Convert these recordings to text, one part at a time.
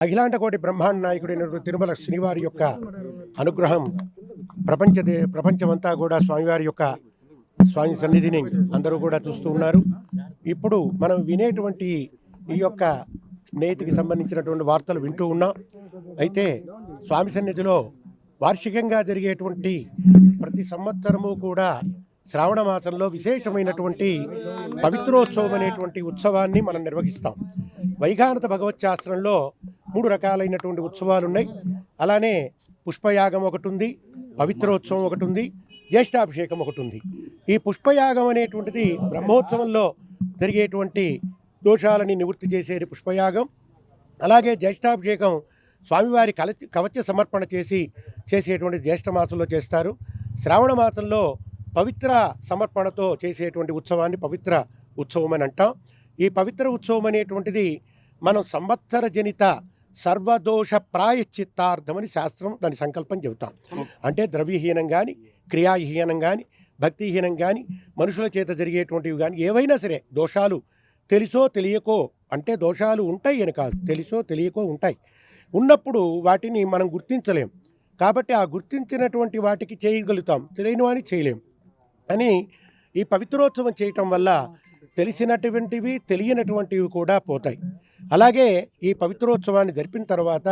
అఖిలాండకోటి బ్రహ్మాండ నాయకుడైనటువంటి తిరుమల శ్రీవారి యొక్క అనుగ్రహం ప్రపంచ దే- ప్రపంచమంతా కూడా స్వామివారి యొక్క స్వామి సన్నిధిని అందరూ కూడా చూస్తూ ఉన్నారు. ఇప్పుడు మనం వినేటువంటి ఈ యొక్క నేతికి సంబంధించినటువంటి వార్తలు వింటూ ఉన్నాం. అయితే స్వామి సన్నిధిలో వార్షికంగా జరిగేటువంటి ప్రతి సంవత్సరము కూడా శ్రావణ మాసంలో విశేషమైనటువంటి పవిత్రోత్సవం అనేటువంటి ఉత్సవాన్ని మనం నిర్వహిస్తాం. వైఘానత భగవత్ శాస్త్రంలో మూడు రకాలైనటువంటి ఉత్సవాలు ఉన్నాయి అలానే పుష్పయాగం ఒకటి ఉంది పవిత్రోత్సవం ఒకటి ఉంది జ్యేష్ఠాభిషేకం ఒకటి ఉంది ఈ పుష్పయాగం అనేటువంటిది బ్రహ్మోత్సవంలో జరిగేటువంటి దోషాలని నివృత్తి చేసేది పుష్పయాగం. అలాగే జ్యేష్ఠాభిషేకం స్వామివారి కల కవచ సమర్పణ చేసి చేసేటువంటి జ్యేష్ఠ మాసంలో చేస్తారు. శ్రావణ మాసంలో పవిత్ర సమర్పణతో చేసేటువంటి ఉత్సవాన్ని పవిత్ర ఉత్సవం అని అంటాం. ఈ పవిత్ర ఉత్సవం అనేటువంటిది మనం సంవత్సర జనిత సర్వదోష ప్రాయశ్చిత్తార్థమని శాస్త్రం దాని సంకల్పం చెబుతాం. అంటే ద్రవ్యహీనం కానీ క్రియాహీనం కానీ భక్తిహీనం కానీ మనుషుల చేత జరిగేటువంటివి కానీ ఏవైనా సరే దోషాలు తెలుసో తెలియకో అంటే దోషాలు ఉంటాయి అని కాదు తెలుసో తెలియకో ఉంటాయి. ఉన్నప్పుడు వాటిని మనం గుర్తించలేం. కాబట్టి ఆ గుర్తించినటువంటి వాటికి చేయగలుగుతాం తెలియని వాడిని చేయలేం. అని ఈ పవిత్రోత్సవం చేయటం వల్ల తెలిసినటువంటివి తెలియనటువంటివి కూడా పోతాయి. అలాగే ఈ పవిత్రోత్సవాన్ని జరిపిన తర్వాత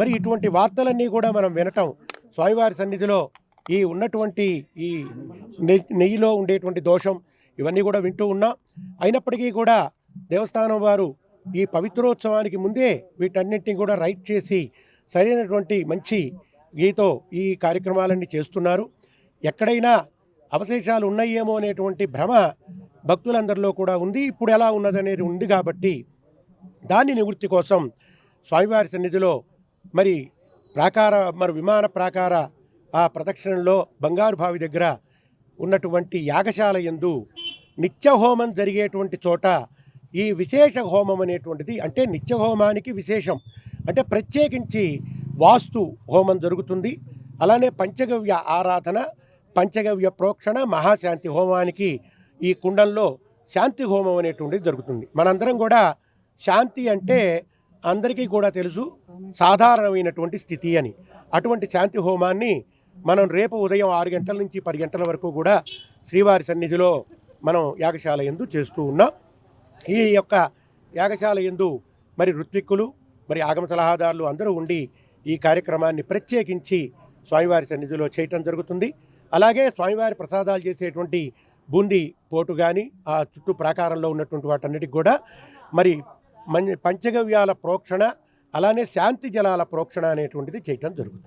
మరి ఇటువంటి వార్తలన్నీ కూడా మనం వినటం స్వామివారి సన్నిధిలో ఈ ఉన్నటువంటి ఈ నెయ్యిలో ఉండేటువంటి దోషం ఇవన్నీ కూడా వింటూ ఉన్నాం. అయినప్పటికీ కూడా దేవస్థానం వారు ఈ పవిత్రోత్సవానికి ముందే వీటన్నింటినీ కూడా రైట్ చేసి సరైనటువంటి మంచి గీతో ఈ కార్యక్రమాలన్నీ చేస్తున్నారు. ఎక్కడైనా అవశేషాలు ఉన్నాయేమో అనేటువంటి భ్రమ భక్తులందరిలో కూడా ఉంది. ఇప్పుడు ఎలా ఉన్నదనేది ఉంది కాబట్టి దాని నివృత్తి కోసం స్వామివారి సన్నిధిలో మరి ప్రాకార మరి విమాన ప్రాకార ఆ ప్రదక్షిణలో బంగారు బావి దగ్గర ఉన్నటువంటి యాగశాల యందు నిత్య హోమం జరిగేటువంటి చోట ఈ విశేష హోమం అనేటువంటిది అంటే నిత్య హోమానికి విశేషం. అంటే ప్రత్యేకించి వాస్తు హోమం జరుగుతుంది. అలానే పంచగవ్య ఆరాధన పంచగవ్య ప్రోక్షణ మహాశాంతి హోమానికి ఈ కుండంలో శాంతి హోమం అనేటువంటిది జరుగుతుంది. మనందరం కూడా శాంతి అంటే అందరికీ కూడా తెలుసు సాధారణమైనటువంటి స్థితి అని. అటువంటి శాంతి హోమాన్ని మనం రేపు ఉదయం ఆరు గంటల నుంచి పది గంటల వరకు కూడా శ్రీవారి సన్నిధిలో మనం యాగశాల ఎందు చేస్తూ ఉన్నాం. ఈ యొక్క యాగశాల ఎందు మరి ఋత్విక్కులు మరి ఆగమ సలహాదారులు అందరూ ఉండి ఈ కార్యక్రమాన్ని ప్రత్యేకించి స్వామివారి సన్నిధిలో చేయటం జరుగుతుంది. అలాగే స్వామివారి ప్రసాదాలు చేసేటువంటి బూందీ పోటు కానీ ఆ చుట్టూ ప్రాకారంలో ఉన్నటువంటి వాటన్నిటికి కూడా మరి మం పంచగవ్యాల ప్రోక్షణ అలానే శాంతి జలాల ప్రోక్షణ అనేటువంటిది చేయటం జరుగుతుంది.